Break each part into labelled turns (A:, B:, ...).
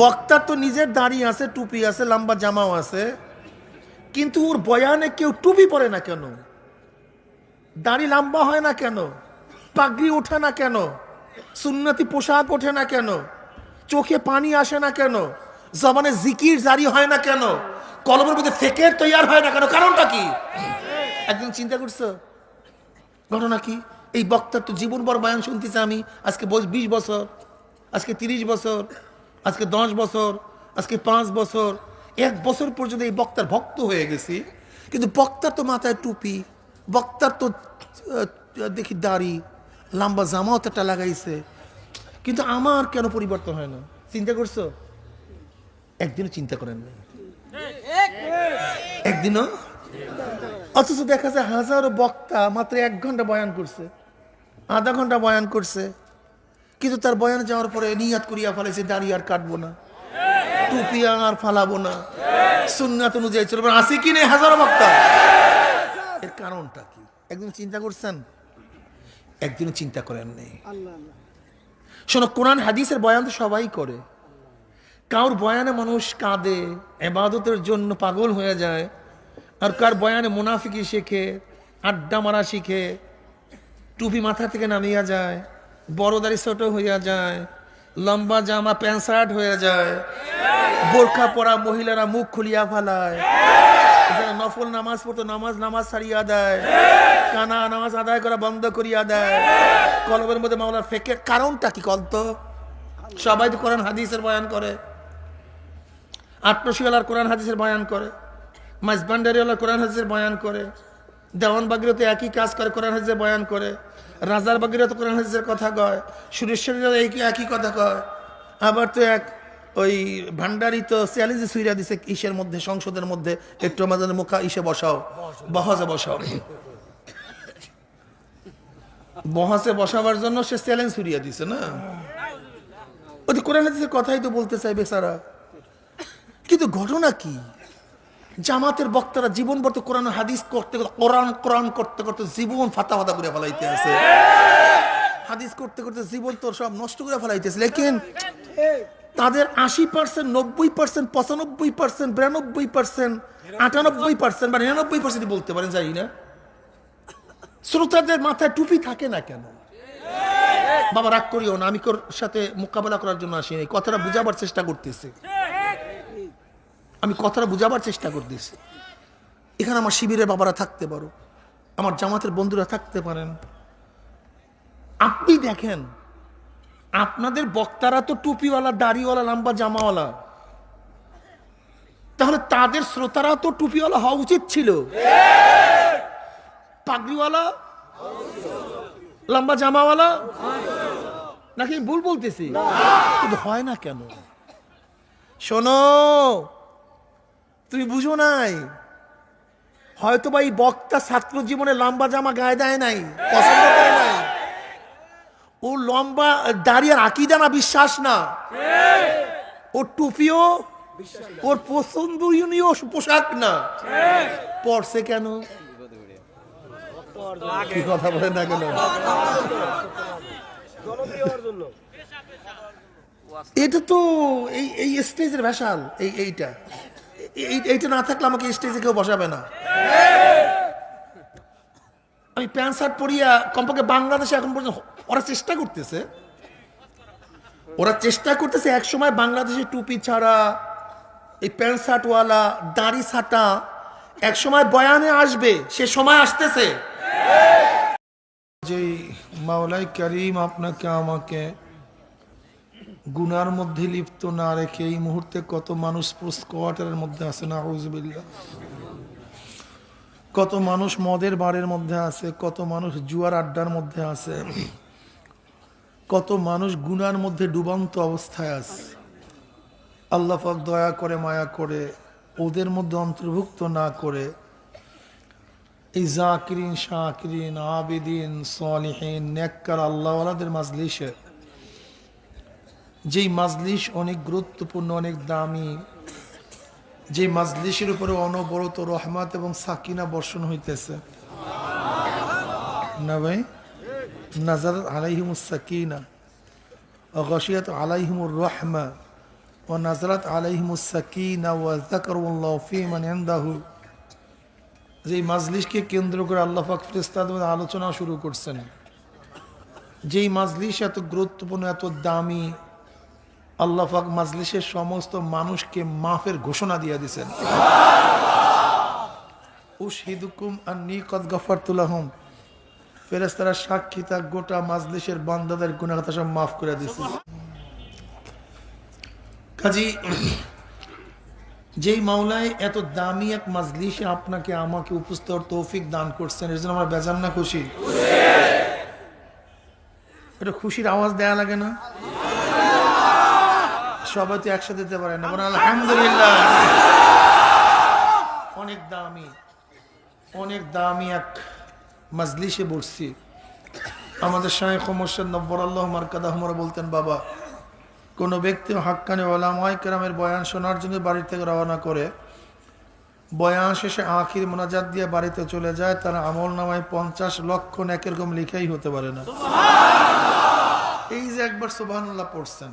A: বক্তার তো নিজের দাড়ি আছে, টুপি আছে, লম্বা জামাও আছে, কিন্তু ওর বয়ানে কেউ টুপি পরে না কেন? দাড়ি লম্বা হয় না কেন? পাগড়ি ওঠে না কেন? সুন্নতি পোশাক ওঠে না কেন? চোখে পানি আসে না কেন? জবানে জিকির জারি হয় না কেন? কলমের মধ্যে ফেকের তৈয়ার হয় না কেন? কারণটা কি? একদিন চিন্তা করছ? ঘটনা কি? এই বক্তার তো জীবন বড় বয়ান শুনতেছি আমি, আজকে বিশ বছর, আজকে তিরিশ বছর। আজকে দশ বছর, আজকে পাঁচ বছর, এক বছর পর্যন্ত এই বক্তার ভক্ত হয়ে গেছি। কিন্তু বক্তার তো মাথায় টুপি, বক্তার তো দেখি দাড়ি, লম্বা জামাও তো একটা লাগাইছে। কিন্তু আমার কেন পরিবর্তন হয় না? চিন্তা করছ? একদিনও চিন্তা করেন নাই। একদিনও? অথচ দেখা যায় হাজারো বক্তা মাত্র এক ঘণ্টা বয়ান করছে, আধা ঘণ্টা বয়ান করছে। কিন্তু তার বয়ান যাওয়ার পরে নিয়াত করিয়া ফেলেছে দাঁড়িয়ে আর কাটবো না। টুপি আর ফালাবো না। সুন্নাত অনুযায়ী চলবে। আছে কি নেই হাজারো বক্তা? এর কারণটা কি? একদিন চিন্তা করছেন? একদিনও চিন্তা করেন নেই শোনো কোরআন হাদিসের বয়ান তো সবাই করে। কার বয়ানে মানুষ কাঁদে এবাদতের জন্য পাগল হয়ে যায় আর কার বয়ানে মুনাফিকি শেখে আড্ডা মারা শিখে টুপি মাথা থেকে নামিয়া যায় বড় দাড়ি ছোট হইয়া যায়, লম্বা জামা প্যান্ট শার্ট হয়ে যায়, বোরখা পরা মহিলারা মুখ খুলিয়া ফেলায় যারা নফল নামাজ পড়তো, নামাজ নামাজ ছাড়িয়া দেয়, কানা নামাজ আদায় করা বন্ধ করিয়া দেয়। কলবের মধ্যে মামলার ফেকে কারণটা কি কলত সবাই তো কোরআন হাদিসের বয়ান করে। আট্রসিওয়ালার কোরআন হাদিসের বয়ান করে। মাইজবান্ডারিওয়ালার কোরআন হাদিসের বয়ান করে। দেওয়ান বাগিরও একই কাজ করে, কোরআন হাদিসের বয়ান করে। রাজার বাগিরা তো কোরআন হাদিসের কথা কয় সুরেশ্বরীরও এই একই কথা কয়। আবার তো এক ওই ভান্ডারি তো চ্যালেঞ্জে সুইরা দিছে ইসের মধ্যে, সংসদের মধ্যে, একটু আমাদের মুখা ইসে বসাও বহজে বসাও। বহাসে বসাবার জন্য সে চ্যালেঞ্জ সুরিয়া দিছে না? ওই কোরআন হাদিসের কথাই তো বলতে চাই বেচারা কিন্তু ঘটনা কি? জামাতের বক্তারা জীবন বর্ত কোরআন হাদিস করতে কোরআন কোরআন করতে করতে জীবন ফাতা ফাতা করে ফেলাইতে আছে। হাদিস করতে করতে জীবন তো সব নষ্ট করে ফেলাইতেছে লেকিন তাদের আশি পার্সেন্ট নব্বই পার্সেন্ট পঁচানব্বই পার্সেন্ট বিরানব্বই পার্সেন্ট আটানব্বই পার্সেন্ট বা নিরানব্বই পার্সেন্ট বলতে পারেন, জানি না। শ্রোতাদের মাথায় টুপি থাকে না কেন? বাবা, রাগ করিও না, আমি তোর সাথে মোকাবেলা করার জন্য আসিনি। কথাটা বুঝাবার চেষ্টা করতেছি। আমি কথাটা বুঝাবার চেষ্টা করতেছি। এখানে আমার শিবিরের বাবারা থাকতে পারো, আমার জামাতের বন্ধুরা থাকতে পারেন। আপনি দেখেন, আপনাদের বক্তারা তো টুপিওয়ালা, দাড়িওয়ালা, লম্বা জামাওয়ালা। তাহলে তাদের শ্রোতারা তো টুপিওয়ালা হওয়া উচিত ছিল। পাগড়িওয়ালা? লম্বা জামাওয়ালা? নাকি ভুল বলতেছি? হয় না কেন? শোনো তুমি বুঝো নাই? হয়তো বা এই বক্তা ছাত্র জীবনে লম্বা জামা গায়ে দেয় নাই, পছন্দ করে নাই। ও লম্বা দাঁড়িয়ে আকিদা না, বিশ্বাস না। ওর টুপিও, ওর পছন্দনীয় পোশাক না। পরছে কেন? কি কথা বলে না কেন? এটা তো এই এই স্টেজের ভেসাল, এই, এইটা। এই- এইটা না থাকলে আমাকে স্টেজে কেউ বসাবে না। আমি প্যান্ট, শার্ট পরিয়া কমপক্ষে বাংলাদেশে এখন পর্যন্ত ওরা চেষ্টা করতেছে। ওরা চেষ্টা করতেছে এক সময় বাংলাদেশে টুপি ছাড়া, এই প্যান্ট, শার্টওয়ালা, দাড়ি ছাটা এক সময় বয়ানে আসবে, সে সময় আসতেছে। যে মাওলাই করিম, আপনাকে, আমাকে গুনার মধ্যে লিপ্ত না রেখে এই মুহূর্তে কত মানুষ কোয়ার্টারের মধ্যে আছে না আউজবিল্লা কত মানুষ মদের বারের মধ্যে আছে, কত মানুষ জুয়ার আড্ডার মধ্যে আছে, কত মানুষ গুনার মধ্যে ডুবান্ত অবস্থায় আছে। আল্লাহ পাক দয়া করে, মায়া করে, ওদের মধ্যে অন্তর্ভুক্ত না করে এই জাকিরিন, শাকিরিন, আবিদিন, সলিহীন, নেককার আল্লাহওয়ালাদের মাজলিসে যেই মাজলিস অনেক গুরুত্বপূর্ণ, অনেক দামি যে মাজলিসের উপরে অনবরত রহমাত এবং সাকিনা বর্ষণ হইতেছে। না ভাই? নাজার আলাইহিমুস সাকিনা অগসিয়াত আলাইহিমুর রহমা ও নাজরাত আলাইহিমুস সাকিনা, ওয়া জাকারুল্লাহ ফি মান যেই মাজলিসকে কেন্দ্র করে আল্লাহ পাক আলোচনা শুরু করছেন। যেই মাজলিস এত গুরুত্বপূর্ণ, এত দামি আল্লাহ পাক মাজলিসের সমস্ত মানুষকে মাফের ঘোষণা দিয়ে মাজলিসে আপনাকে আমাকে উপস্থিত তৌফিক দান করছেন, এর জন্য আমরা বেজান না খুশি? এটা খুশির আওয়াজ দেয়া লাগে না? সবাই তো একসাথে দিতে পারে না। আলহামদুলিল্লাহ। অনেক দামি অনেক দামি এক মাজলিসে বসছি। আমাদের শাহেখ মোর্শেদ নব্বর আল্লাহ মার্কাদাহমরা বলতেন বাবা কোনো ব্যক্তি হাক্কানি ওলামায় কেরামের বয়ান শোনার জন্য বাড়ি থেকে রওনা করে বয়ান শেষে আখির মোনাজাত দিয়ে বাড়িতে চলে যায় তার আমল নামায় পঞ্চাশ লক্ষ এক এরকম লিখাই হতে পারে না। এই যে একবার সুবাহান্লাহ পড়ছেন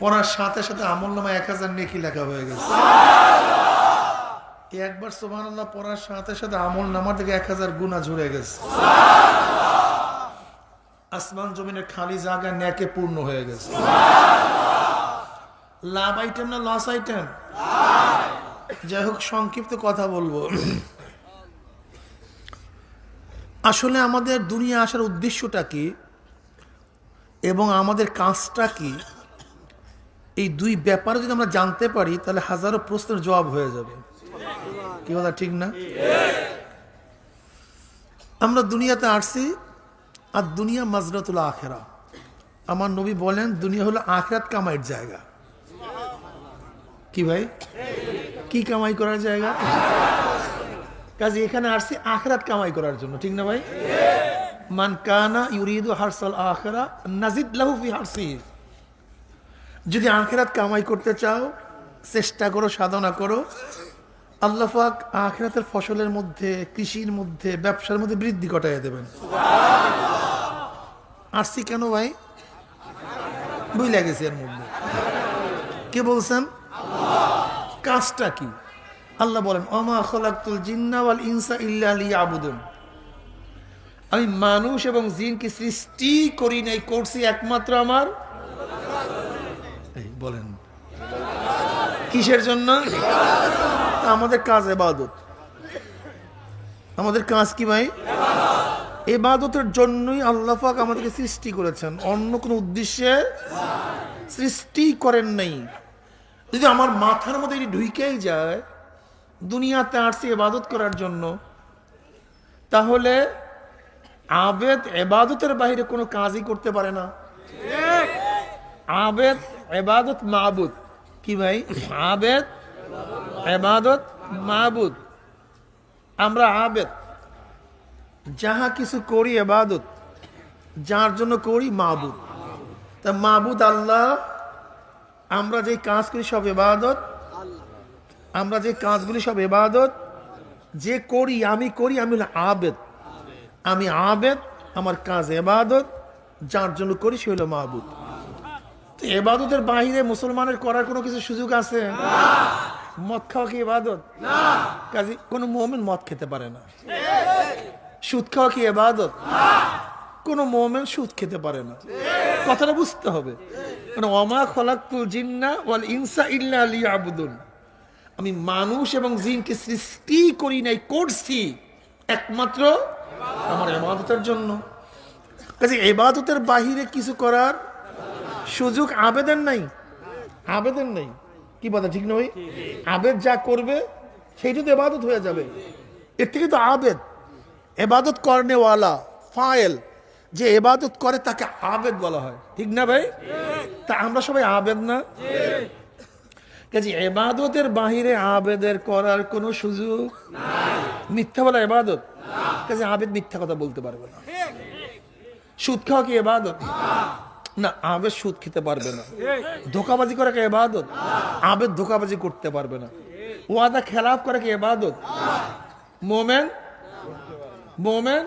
A: পড়ার সাথে সাথে আমল নামায় এক হাজার নেকি লেখা হয়ে গেছে। একবার সুবাহান্লাহ পড়ার সাথে সাথে আমল নামার থেকে এক হাজার গুণা ঝরে গেছে। আসমান জমিনের খালি জায়গা ন্যাকে পূর্ণ হয়ে গেছে। লাভ আইটেম না লস আইটেম যাই হোক সংক্ষিপ্ত কথা বলব। আসলে আমাদের দুনিয়া আসার উদ্দেশ্যটা কি? এবং আমাদের কাজটা কি? এই দুই ব্যাপারে যদি আমরা জানতে পারি, তাহলে হাজারো প্রশ্নের জবাব হয়ে যাবে। কি কথা, ঠিক না? আমরা দুনিয়াতে আসছি, আর দুনিয়া মাজরাতুল আখেরা। আমার নবী বলেন, দুনিয়া হলো আখরাত কামাইয়ের জায়গা। কি ভাই? কি কামাই করার জায়গা? কাজে এখানে আসছি আখরাত কামাই করার জন্য, ঠিক না ভাই? মান কানা ইউরিদু হারসাল আখরা, নাজিদ লাহু ফি হারসি যদি আখেরাত কামাই করতে চাও, চেষ্টা করো, সাধনা করো। আল্লাহ পাক আখেরাতের ফসলের মধ্যে, কৃষির মধ্যে, ব্যবসার মধ্যে বৃদ্ধি ঘটাইয়া দেবেন। আসছি কেন ভাই? বুঝলে গেছে এর মধ্যে। কে বলছেন? কাজটা কি? আল্লাহ বলেন অমা জিন্নাওয়াল ইনসা ইল্লা আমি মানুষ এবং জিনকে সৃষ্টি করি নাই, করছি একমাত্র আমার এই, বলেন। কিসের জন্য? আমাদের কাজ এবাদত। আমাদের কাজ কি ভাই? এবাদতের জন্যই আল্লাহ আমাদেরকে সৃষ্টি করেছেন। অন্য কোনো উদ্দেশ্যে সৃষ্টি করেন নাই। যদি আমার মাথার মধ্যে এটি ঢুকেই যায়, দুনিয়াতে আসছি এবাদত করার জন্য, তাহলে আবেদ এবাদতের বাইরে কোনো কাজই করতে পারে না। আবেদ এবাদত মাহবুদ কি ভাই? আবেদ এবাদত মাহবুদ আমরা আবেদ। যাহা কিছু করি এবাদত যার জন্য করি মাহবুদ তা মাহবুদ আল্লাহ, আমরা যে কাজ করি সব এবাদত আমরা যে কাজগুলি সব এবাদত যে করি, আমি করি, আমি হলো আবেদ। আমি আবেদ, আমার কাজ এবাদত যার জন্য করি সে হলো মাহবুদ তো এবাদতের বাহিরে মুসলমানের করার কোনো কিছু সুযোগ আছে? মদ খাওয়া কি এবাদত? কাজে কোনো মোমেন মদ খেতে পারে না। সুদ খাওয়া কি এবাদত? কোনো মোমেন সুদ খেতে পারে না। কথাটা বুঝতে হবে। মানে অমা খলাকুল জিন্না ওয়াল ইনসা ইল্লা লিয়াবুদুন। আমি মানুষ এবং জিনকে সৃষ্টি করি নাই করছি একমাত্র আমার এবাদতের জন্য। কাজে এবাদতের বাহিরে কিছু করার সুযোগ আবেদন নাই। আবেদন নাই। কি কথা ঠিক নয় আবেদ যা করবে, সেইটা তো এবাদত হয়ে যাবে। এর থেকে তো আবেদ। এবাদত করনেওয়ালা, ফায়েল, যে এবাদত করে তাকে আবেদ বলা হয়। ঠিক না ভাই? তা আমরা সবাই আবেদ না? কাজে এবাদতের বাহিরে আবেদের করার কোনো সুযোগ মিথ্যা বলা এবাদত? আবেদ মিথ্যা কথা বলতে পারবে না। সুদ খাওয়া কি এবাদত? না আবেদ সুদ খেতে পারবে না। ধোকাবাজি করা কি এবাদত? আবেদ ধোকাবাজি করতে পারবে না। ওয়াদা খেলাফ করা কি এবাদত? মোমেন? মোমেন?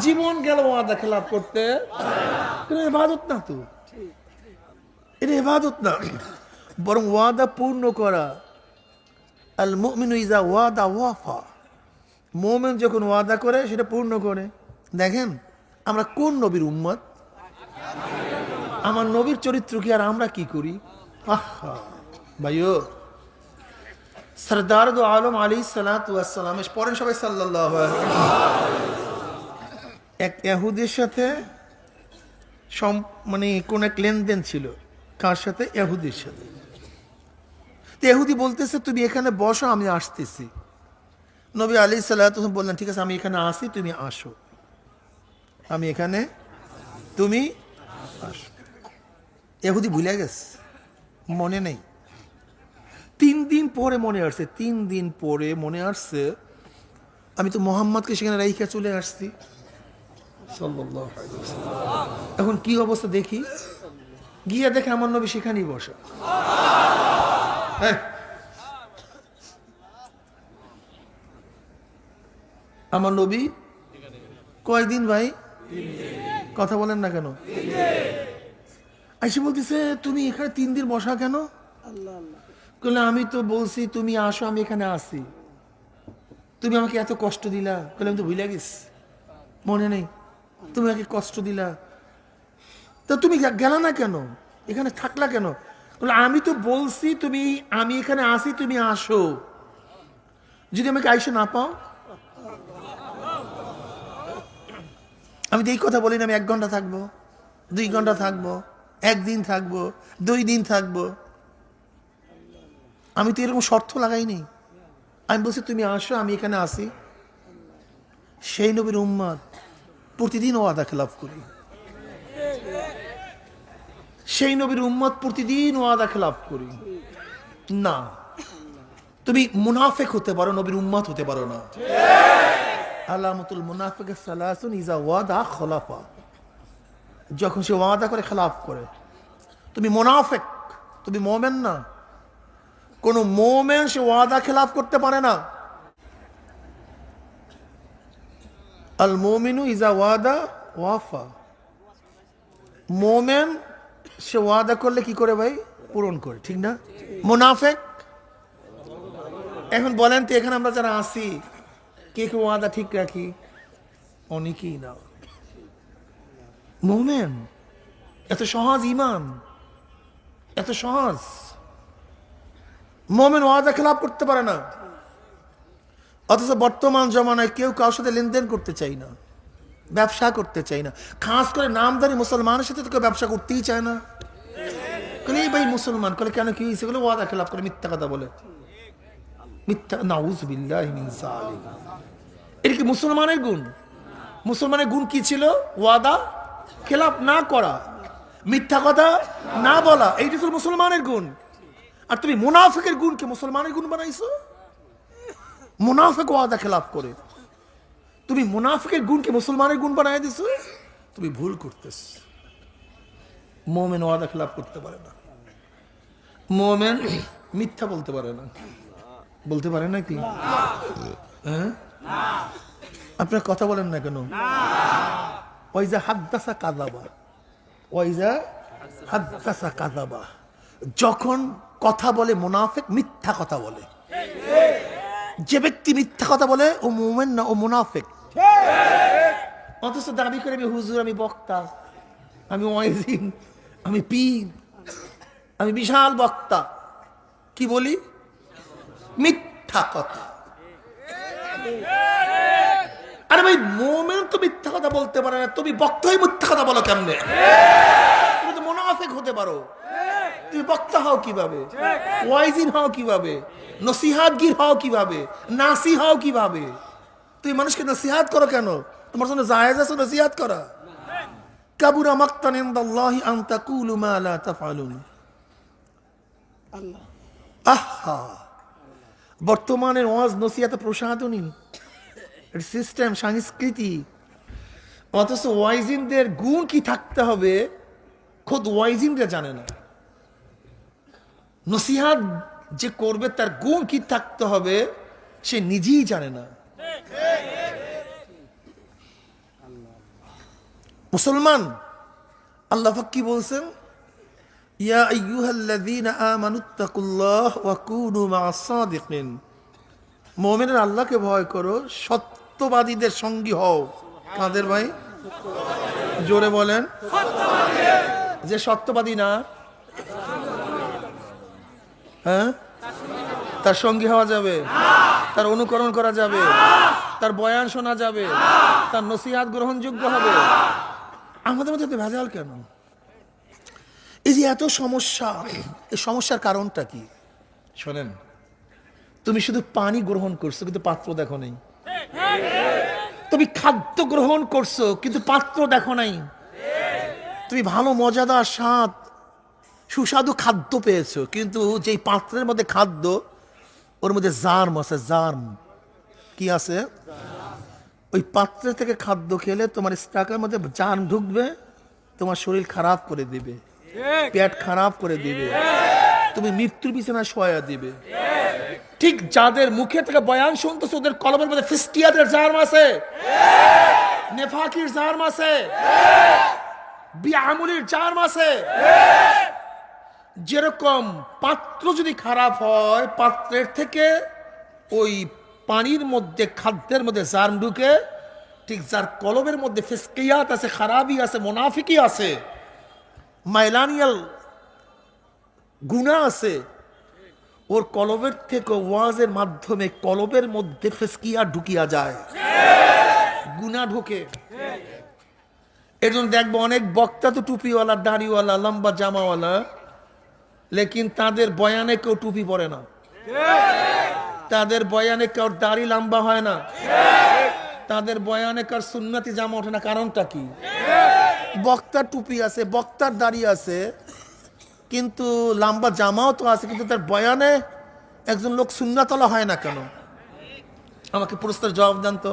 A: জীবন গেল ওয়াদা খেলাফ করতে। এটা এবাদত না তো। এটা এবাদত না। বরং ওয়াদা পূর্ণ করা। আল মুমিনু ইজা ওয়াদা ওয়াফা। মোমেন যখন ওয়াদা করে সেটা পূর্ণ করে। দেখেন আমরা কোন নবীর উম্মত? আমার নবীর চরিত্র কি আর আমরা কি করি? ভাইও। সরদার দো আলম আলী সালাতাম পড়েন সবাই সাল্লাহ এক এহুদের সাথে মানে কোন এক লেনদেন ছিল। কার সাথে? এহুদির সাথে। এহুদি বলতেছে, তুমি এখানে বসো, আমি আসতেছি। নবী আলী সাল্লাহ বললেন, ঠিক আছে, আমি এখানে আসি, তুমি আসো। আমি এখানে? তুমি? আসো। এহুদি ভুলে গেছে? মনে নেই। তিন দিন পরে মনে আসছে, তিন দিন পরে মনে আসছে, আমি তো মোহাম্মদকে সেখানে রাইখা চলে আসছি। এখন কি অবস্থা দেখি? গিয়ে দেখে আমার নবী সেখানেই বসা। হ্যাঁ। আমার নবী? কয়দিন ভাই? কথা বলেন না কেন? আইসে বলতেছে তুমি এখানে তিন দিন বসা কেন? বললে আমি তো বলছি তুমি আসো আমি এখানে আসি তুমি আমাকে এত কষ্ট দিলা। বলে আমি তো ভুলে গেছি। মনে নেই। তুমি আমাকে কষ্ট দিলা। তা তুমি গেলা না কেন? এখানে থাকলা কেন? বলে আমি তো বলছি তুমি আমি এখানে আসি তুমি আসো। যদি আমাকে আইসে না পাও? আমি তো এই কথা বলি না আমি এক ঘণ্টা থাকব দুই ঘণ্টা থাকব। একদিন থাকব, দুই দিন থাকব। আমি তো এরকম শর্ত লাগাইনি আমি বলছি, তুমি আসো, আমি এখানে আসি। সেই নবীর উম্মাদ প্রতিদিন ওয়াদা খেলাফ করি। সেই নবীর উম্মত প্রতিদিন ওয়াদা খেলাফ করি। না, তুমি মুনাফেক হতে পারো, নবীর উম্মত হতে পারো না। আলামতুল মুনাফিকের সালাসুন ইজা ওয়াদা খলাফা। যখন সে ওয়াদা করে খেলাফ করে। তুমি মোনাফেক, তুমি মোমেন না। কোন মোমেন সে ওয়াদা খেলাফ করতে পারে না। আল মোমিনু ইজা ওয়াদা ওয়াফা। মোমেন সে ওয়াদা করলে কি করে ভাই? পূরণ করে, ঠিক না? মুনাফেক। এখন বলেন তো এখানে আমরা যারা আসি কে কে ওয়াদা ঠিক রাখি? অনেকেই না। মোমেন, এত সহজ ইমান এত সহজ। মোমেন ওয়াদা খেলাপ করতে পারে না। অথচ বর্তমান জমানায় কেউ কারোর সাথে লেনদেন করতে চাই না, ব্যবসা করতে চাই না। খাস করে নামদারি মুসলমানের সাথে তো কেউ ব্যবসা করতেই চায় না। কলে এই ভাই মুসলমান, কলে কেন কি হয়েছে? বলে ওয়াদা খেলাপ করে, মিথ্যা কথা বলে। মিথ্যা নাউজ বিল্লাহ এটা কি মুসলমানের গুণ? মুসলমানের গুণ কি ছিল? ওয়াদা খেলাপ না করা, মিথ্যা কথা না বলা, এইটা ছিল মুসলমানের গুণ। আর তুমি মুনাফিকের গুণকে মুসলমানের গুণ বানাইছো? মুনাফিক ওয়াদা খেলাপ করে। তুমি মুনাফিকের গুণকে মুসলমানের গুণ বানাই দিছো? তুমি ভুল করতেছ। মোমেন ওয়াদা খেলাপ করতে পারে না। মোমেন মিথ্যা বলতে পারে না। বলতে পারে না কি? হ্যাঁ? আপনার কথা বলেন না কেন? ওই যে হাদ্দাসা কাদাবা ওই যে হাদ্দাসা কাদাবা যখন কথা বলে মুনাফেক মিথ্যা কথা বলে। যে ব্যক্তি মিথ্যা কথা বলে, ও মোমেন না, ও মুনাফেক। অথচ দাবি করে আমি হুজুর, আমি বক্তা, আমি ওয়াইজিন, আমি পীর, আমি বিশাল বক্তা। কি বলি? মিথ্যা কথা। আরে ভাই, মোমেন তো মিথ্যা কথা বলতে পারে না, তুমি বক্তাই মিথ্যা কথা বলো কেমনে? তুমি তো মোনাফেক হতে পারো। তুমি বক্তা হও কীভাবে? ওয়াইজিন হও কীভাবে? নসিহাতগির হও কীভাবে? নাসি হও কীভাবে? তুমি মানুষকে নসিহাত করো কেন? তোমার জন্য জায়েজ আছে নসিহাত করা। কাবুরা মাক্তান ইনদাল্লাহি আন তাকুলু মা লা তাফআলুন। আহা! বর্তমানের ওয়াজ, নসিহাতে প্রসাধনী সিস্টেম সংস্কৃতি। অথচ ওয়াইজিনদের গুণ কি থাকতে হবে, খোদ ওয়াইজিনরা জানে না। নসিহাত যে করবে, তার গুণ কি থাকতে হবে, সে নিজেই জানে না। মুসলমান, আল্লাহ কি বলছেন? ইয়া আল্লাহকে ভয় করো সত্যবাদীদের সঙ্গী হও। কাদের ভাই? জোরে বলেন। যে সত্যবাদী না হ্যাঁ? তার সঙ্গী হওয়া যাবে। তার অনুকরণ করা যাবে। তার বয়ান শোনা যাবে। তার নসিহাত গ্রহণযোগ্য হবে। আমাদের মধ্যে ভেজাল কেন? এই যে এত সমস্যা, এই সমস্যার কারণটা কি? শোনেন, তুমি শুধু পানি গ্রহণ করছ, কিন্তু পাত্র দেখো নাই। তুমি খাদ্য গ্রহণ করছ কিন্তু পাত্র দেখো নাই। তুমি ভালো মজাদার স্বাদ সুস্বাদু খাদ্য পেয়েছ কিন্তু যেই পাত্রের মধ্যে খাদ্য ওর মধ্যে জার্ম আছে জার্ম। কি আছে? ওই পাত্র থেকে খাদ্য খেলে তোমার স্টাকের মধ্যে জার্ম ঢুকবে তোমার শরীর খারাপ করে দিবে পেট খারাপ করে দিবে। তুমি মৃত্যুর বিছানা শোয়া দিবে। ঠিক যাদের মুখে থেকে বয়ান শুনতেছে, ওদের কলমের মধ্যে ফিস্টিয়াদের জার্ম আছে। নেফাকির জার্ম আছে। বিআমুলির জার্ম আছে। যেরকম পাত্র যদি খারাপ হয়, পাত্রের থেকে ওই পানির মধ্যে, খাদ্যের মধ্যে জার্ম ঢুকে, ঠিক যার কলমের মধ্যে ফিসকিয়াত আছে, খারাপই আছে মোনাফিকি আছে, মাইলানিয়াল গুণা আছে। ওর কলবের থেকে ওয়াজের মাধ্যমে কলবের মধ্যে ফেসকিয়া ঢুকিয়া যায়। গুণা ঢুকে। এর জন্য দেখব অনেক বক্তা তো টুপিওয়ালা, দাড়িওয়ালা, লম্বা জামাওয়ালা, লেকিন তাদের বয়ানে কেউ টুপি পরে না। তাদের বয়ানে কেউ দাড়ি লম্বা হয় না। তাদের বয়ানে কার সুন্নতি জামা ওঠে না, কারণটা কি? বক্তার টুপি আছে, বক্তার দাড়ি আছে কিন্তু লম্বা জামাও তো আছে, কিন্তু তার বয়ানে একজন লোক সুন্নাতলা হয় না কেন? আমাকে প্রশ্নের জবাব দেন তো।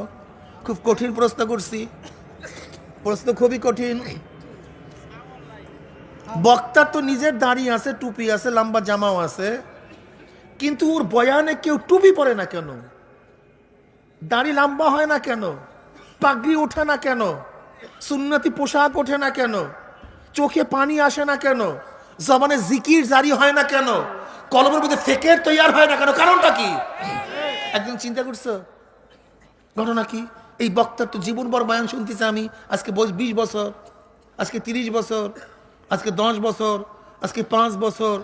A: খুব কঠিন প্রশ্ন করছি। প্রশ্ন খুবই কঠিন। বক্তার তো নিজের দাড়ি আছে, টুপি আছে, লম্বা জামাও আছে, কিন্তু ওর বয়ানে কেউ টুপি পরে না কেন? দাড়ি লম্বা হয় না কেন? পাগড়ি ওঠে না কেন? সুন্নতি পোশাক ওঠে না কেন? চোখে পানি আসে না কেন? জবানে জিকির জারি হয় না কেন? কলমের মধ্যে ফেকের তৈয়ার হয় না কেন? কারণটা কি? একদিন চিন্তা করছ? ঘটনা কি? এই বক্তার তো জীবনভর বয়ান শুনতেছে আমি। আজকে বয়স বিশ বছর, আজকে তিরিশ বছর, আজকে দশ বছর, আজকে পাঁচ বছর।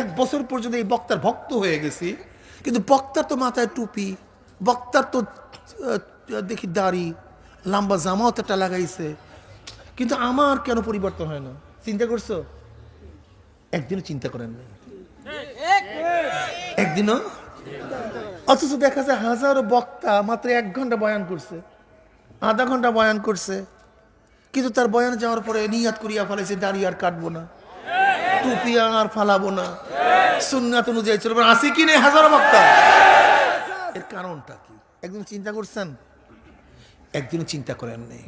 A: এক বছর পর্যন্ত এই বক্তার ভক্ত হয়ে গেছি। কিন্তু বক্তার তো মাথায় টুপি, বক্তার তো দেখি দাড়ি, লম্বা জামাও তো একটা লাগাইছে। কিন্তু আমার কেন পরিবর্তন হয় না? চিন্তা করছ? একদিনও চিন্তা করেন নাই। একদিনও? অথচ দেখা যায় হাজারো বক্তা মাত্র এক ঘণ্টা বয়ান করছে আধা ঘণ্টা বয়ান করছে কিন্তু তার বয়ান যাওয়ার পরে নিয়াত করিয়া ফেলেছে দাড়ি আর কাটবো না টুপি আর ফালাবো না সুন্নাত অনুযায়ী চলবো না। আসি কি নেই হাজারো বক্তা? এর কারণটা কি? একদিন চিন্তা করছেন? একদিনও চিন্তা করেন নেই।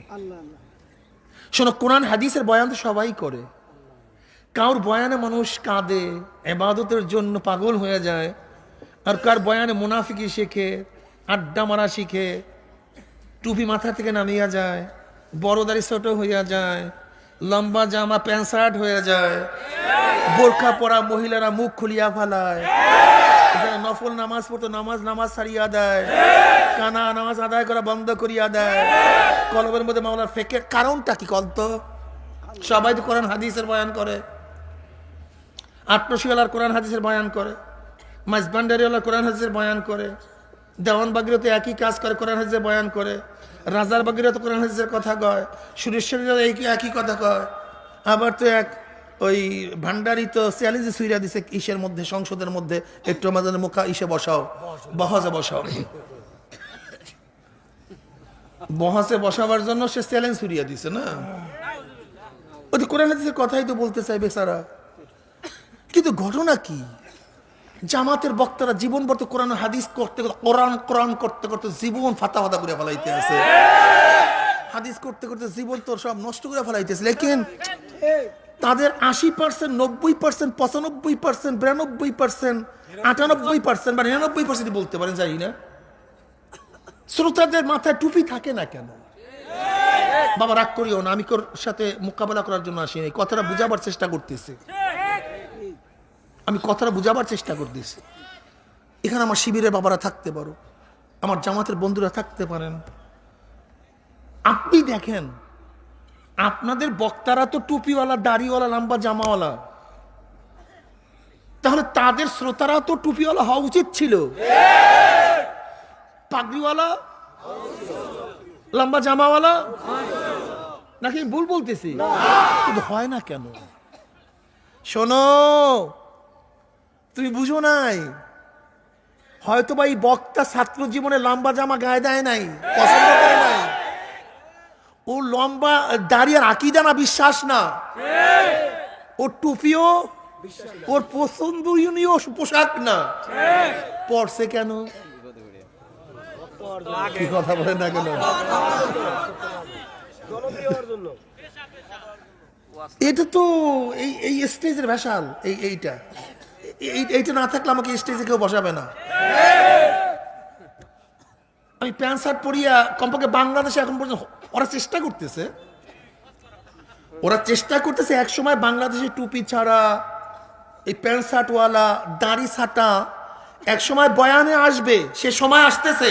A: শোনো কোরআন হাদিসের বয়ান তো সবাই করে। কারোর বয়ানে মানুষ কাঁদে, এবাদতের জন্য পাগল হয়ে যায়, আর কার বয়ানে মুনাফিকি শেখে, আড্ডা মারা শিখে, টুপি মাথা থেকে নামিয়া যায়, বড় দাড়ি ছোট হইয়া যায়, লম্বা জামা, প্যান্ট শার্ট হয়ে যায়, বোরখা পরা মহিলারা মুখ খুলিয়া ফেলায় নফল নামাজ পড়তো নামাজ নামাজ ছাড়িয়া দেয়, কানা নামাজ আদায় করা বন্ধ করিয়া দেয়, কলবের মধ্যে মামলার ফেকে কারণটা কি কলতো সবাই তো কোরআন, হাদিসের বয়ান করে। আটনশিওয়ালার কোরআন হাদিসের বয়ান করে মাইজবান্ডারিওয়ালার কোরআন হাদিসের বয়ান করে, দেওয়ান বাগিরও তো একই কাজ করে কোরআন হাদিসের বয়ান করে, রাজার বাগিরও তো কোরআন হাদিসের কথা কয় সুরেশ্বরীরও এই একই কথা কয়। আবার তো এক ওই ভান্ডারি তো চ্যালেঞ্জে সুইরা দিছে ইসের মধ্যে, সংসদের মধ্যে, একটু আমাদের মুখা ইসে বসাও বহাজে বসাও। বহাসে বসাবার জন্য সে চ্যালেঞ্জ সুরিয়া দিছে না? ওই কোরআন হাদিসের কথাই তো বলতে চাই বেচারা কিন্তু ঘটনা কি? জামাতের বক্তারা জীবন বর্ত কোরআন হাদিস করতে কোরআন কোরআন করতে করতে জীবন ফাতা ফাতা করে ফেলাইতে আছে। হাদিস করতে করতে জীবন তো সব নষ্ট করে ফেলাইতেছে লেকিন তাদের আশি পার্সেন্ট নব্বই পার্সেন্ট পঁচানব্বই পার্সেন্ট বিরানব্বই পার্সেন্ট আটানব্বই পার্সেন্ট বা নিরানব্বই পার্সেন্ট বলতে পারেন, জানি না। শ্রোতাদের মাথায় টুপি থাকে না কেন? বাবা, রাগ করিও না, আমি তোর সাথে মোকাবেলা করার জন্য আসিনি। কথাটা বুঝাবার চেষ্টা করতেছি। আমি কথাটা বুঝাবার চেষ্টা করতেছি। এখানে আমার শিবিরের বাবারা থাকতে পারো আমার জামাতের বন্ধুরা থাকতে পারেন। আপনি দেখেন আপনাদের বক্তারা তো টুপিওয়ালা দাড়িওয়ালা লম্বা জামাওয়ালা। তাহলে তাদের শ্রোতারা তো টুপিওয়ালা হওয়া উচিত ছিল। পাগড়িওয়ালা লম্বা জামাওয়ালা? নাকি ভুল বলতেছি? কিন্তু হয় না কেন? শোনো তুমি বুঝো নাই? হয়তো বা এই বক্তা ছাত্র জীবনে লম্বা জামা গায়ে দেয় নাই, পছন্দ করে নাই। ও লম্বা, দাঁড়িয়ে আকিদা না, বিশ্বাস না। ওর টুপিও, ওর পছন্দনীয় পোশাক না। পড়ছে কেন? কি কথা বলে না কেন? এটা তো এই এই স্টেজের ভেসাল, এই, এইটা। এই- এইটা না থাকলে আমাকে স্টেজে কেউ বসাবে না। আমি প্যান্ট, শার্ট পরিয়া কমপক্ষে বাংলাদেশে এখন পর্যন্ত ওরা চেষ্টা করতেছে। ওরা চেষ্টা করতেছে এক সময় বাংলাদেশে টুপি ছাড়া, এই প্যান্ট, শার্টওয়ালা, দাড়ি ছাটা, এক সময় বয়ানে আসবে, সে সময় আসতেছে।